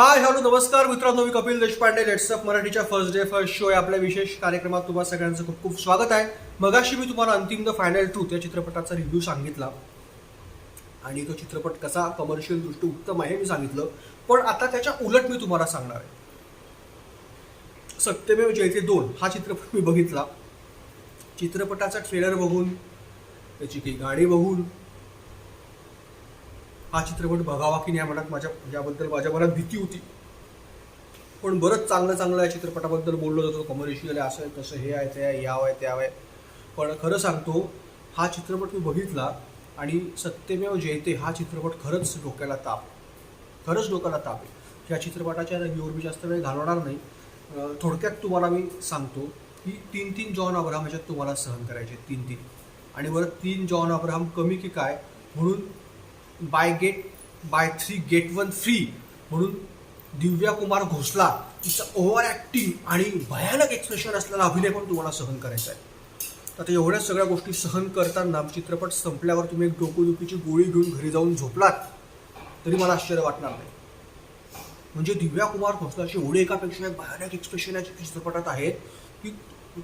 Hi hello नमस्कार मित्रांनो मी कपिल देशपांडे. लेट्सअप मराठीच्या फर्स्ट डे फर्स्ट शो या आपल्या विशेष कार्यक्रमात तुम्हा सगळ्यांचं खूप खूप स्वागत आहे. मगाशी मी तुम्हाला अंतिम द फायनल ट्रूथ या चित्रपटाचा रिव्ह्यू सांगितला. आणि तो चित्रपट कसा कमर्शियल दृष्टी उत्तम आहे मी सांगितलं. पण आता त्याच्या उलट मी तुम्हाला सांगणार आहे. सत्यमेव जयते दोन हा चित्रपट मी बघितला. चित्रपटाचा ट्रेलर बघून त्याची काही गाणी बघून हा चित्रपट बघावा की नाही मनात माझ्या याबद्दल माझ्या मनात भीती होती. पण बरंच चांगलं चांगलं या चित्रपटाबद्दल बोललो जातो. कमर्शियल आहे असं आहे तसं हे आहे ते आहे याव आहे त्याव आहे. पण खरं सांगतो हा चित्रपट मी बघितला आणि सत्यमेव जयते हा चित्रपट खरंच डोक्याला ताप. खरंच डोक्याला ताप आहे. या चित्रपटाच्या रिव्ह्यूवर मी जास्त वेळ घालवणार नाही. थोडक्यात तुम्हाला मी सांगतो की तीन तीन जॉन अब्राहम ह्याच्यात तुम्हाला सहन करायचे तीन तीन. आणि बरं तीन जॉन अब्राहम कमी की काय? म्हणून buy get buy three get one free म्हणून दिव्या कुमार घोषला तिचा ओव्हर ॲक्टिंग आणि भयानक एक्सप्रेशन असलेला अभिनय पण तुम्हाला सहन करायचा आहे. आता एवढ्या सगळ्या गोष्टी सहन करताना चित्रपट संपल्यावर तुम्ही एक डोकोदुखीची गोळी घेऊन घरी जाऊन झोपलात तरी मला आश्चर्य वाटणार नाही. म्हणजे दिव्या कुमार घोषलाचे एवढे एकापेक्षा एक भयानक एक्सप्रेशन या चित्रपटात आहेत की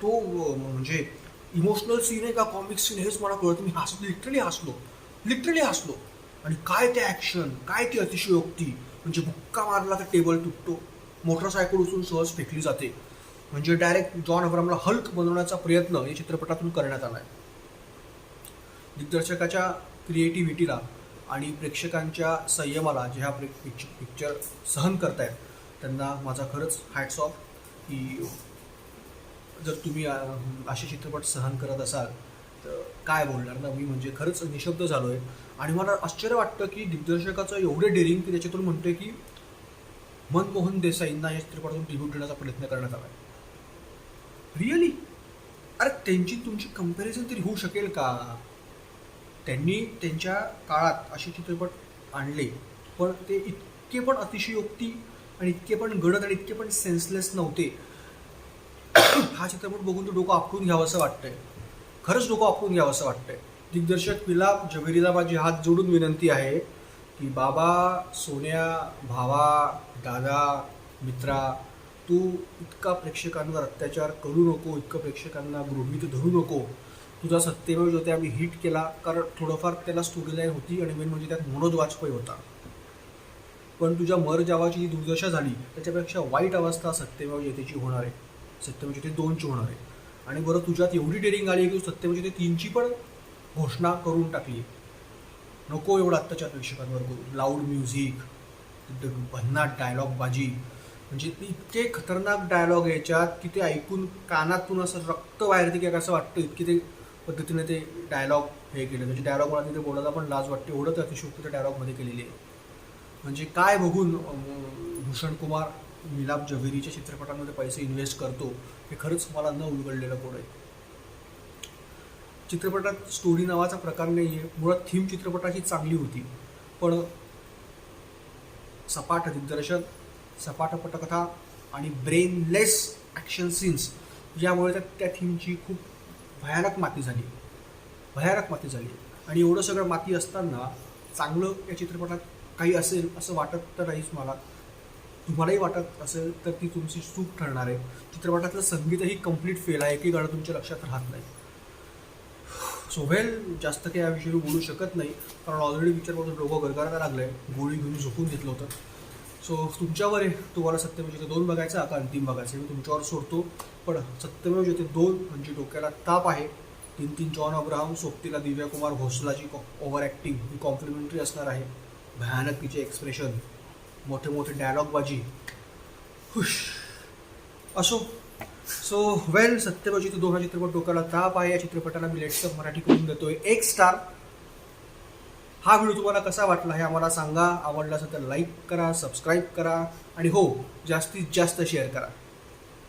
तो म्हणजे इमोशनल सीन आहे का कॉमिक सीन हेच मला कळत मी हसलो लिटरली हसलो लिटरली हसलो. आणि काय ते ॲक्शन काय ती अतिशयोक्ती? म्हणजे बुक्का मारला तर टेबल तुटतो. मोटरसायकल उचलून सहज फेकली जाते. म्हणजे डायरेक्ट जॉन अब्रामला हल्क बनवण्याचा प्रयत्न या चित्रपटातून करण्यात आला आहे दिग्दर्शकाच्या क्रिएटिव्हिटीला आणि प्रेक्षकांच्या संयमाला जे हा प्रे पिक्चर पिक्चर सहन करतायत त्यांना माझा खरंच हॅट्स ऑफ की जर तुम्ही असे चित्रपट सहन करत असाल तर काय बोलणार ना? मी म्हणजे खरंच निशब्द झालो आहे आणि मला आश्चर्य वाटतं की दिग्दर्शकाचं एवढे डेअरिंग की त्याच्यातून म्हणतोय की मनमोहन देसाईंना या चित्रपटातून ट्रिब्यूट देण्याचा प्रयत्न करण्यात आला आहे रिअली अरे त्यांची तुमची कंपॅरिझन तरी होऊ शकेल का? त्यांनी त्यांच्या काळात असे चित्रपट आणले पण ते इतके पण अतिशयोक्ती आणि इतके पण गडद आणि इतके पण सेन्सलेस नव्हते. हा चित्रपट बघून तो डोकं आपटून घ्यावं असं वाटतंय. खरंच डोकं आपटून घ्यावं असं वाटतंय. दिग्दर्शक विलाप जवेरीला माझी हात जोडून विनंती आहे की बाबा सोन्या भावा दादा मित्रा तू इतका प्रेक्षकांवर अत्याचार करू नको इतकं प्रेक्षकांना गृहित धरू नको. तुझा सत्यमेव ज्योती आम्ही हिट केला कारण थोडंफार त्याला स्टोरी लाईन होती आणि मेन म्हणजे त्यात मनोज वाजपेयी होता. पण तुझ्या मर जावाची जी दुर्दशा झाली त्याच्यापेक्षा वाईट अवस्था सत्यमेव जयतेची होणार आहे. सत्यमेव जयते दोनची होणार आहे. आणि बरं तुझ्यात एवढी डेरिंग आली आहे की तू सत्यमेव ते तीनची पण घोषणा करून टाकली नको एवढं आत्ताच्या प्रेक्षकांवर करू लाऊड म्युझिक भन्नाट डायलॉग बाजी. म्हणजे इतके खतरनाक डायलॉग याच्यात की ते ऐकून कानातून असं रक्त बाहेर की असं वाटतं इतकी ते पद्धतीने ते डायलॉग हे केले. म्हणजे डायलॉग मला तिथे बोलायला पण लाज वाटते. एवढं त्या अतिशोक्ती त्या डायलॉगमध्ये केलेली आहे. म्हणजे काय बघून भूषण कुमार मिलाप जव्हेरीच्या चित्रपटांमध्ये पैसे इन्व्हेस्ट करतो हे खरंच मला न उलगडलेलं पोड आहे. चित्रपटात स्टोरी नावाचा प्रकार नाही आहे मुळात थीम चित्रपटाची चांगली होती. पण सपाट दिग्दर्शन सपाट पटकथा आणि ब्रेनलेस ॲक्शन सीन्स यामुळे त्या त्या थीमची खूप भयानक माती झाली. भयानक माती झाली. आणि एवढं सगळं माती असताना चांगलं या चित्रपटात काही असेल असं वाटत तर नाहीच मला. तुम्हालाही वाटत असेल तर ती तुमची चूक ठरणार आहे. चित्रपटातलं संगीतही कंप्लीट फेल आहे. की गाणं तुमच्या लक्षात राहत नाही. सो वेल जास्त काही याविषयी बोलू शकत नाही. कारण ऑलरेडी पिक्चरमधून डोकं गरगारायला लागलं आहे गोळी घेऊन झोपून घेतलं होतं. सो तुमच्यावर आहे. तुम्हाला सत्यमेव दोन बघायचं का अंतिम बघायचं मी तुमच्यावर सोडतो. पण सत्यमेव ज्योती दोन म्हणजे डोक्याला ताप आहे. तीन तीन जॉन अब्राहम सोबतीला दिव्या कुमार घोषलाची ओव्हर ॲक्टिंग ही कॉम्प्लिमेंटरी असणार आहे. भयानक तिचे एक्सप्रेशन मोठे मोठे डायलॉग बाजी हुश. असो. सो वेल सत्यमेव तू दोन हा चित्रपट डोक्याला ताप आहे. या चित्रपटाला मी लेट्सअप मराठी करून देतोय. एक स्टार हा व्हिडिओ तुम्हाला कसा वाटला हे आम्हाला सांगा. आवडला असेल तर लाईक करा सबस्क्राईब करा. आणि हो जास्तीत जास्त शेअर करा.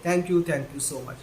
Thank you thank you so much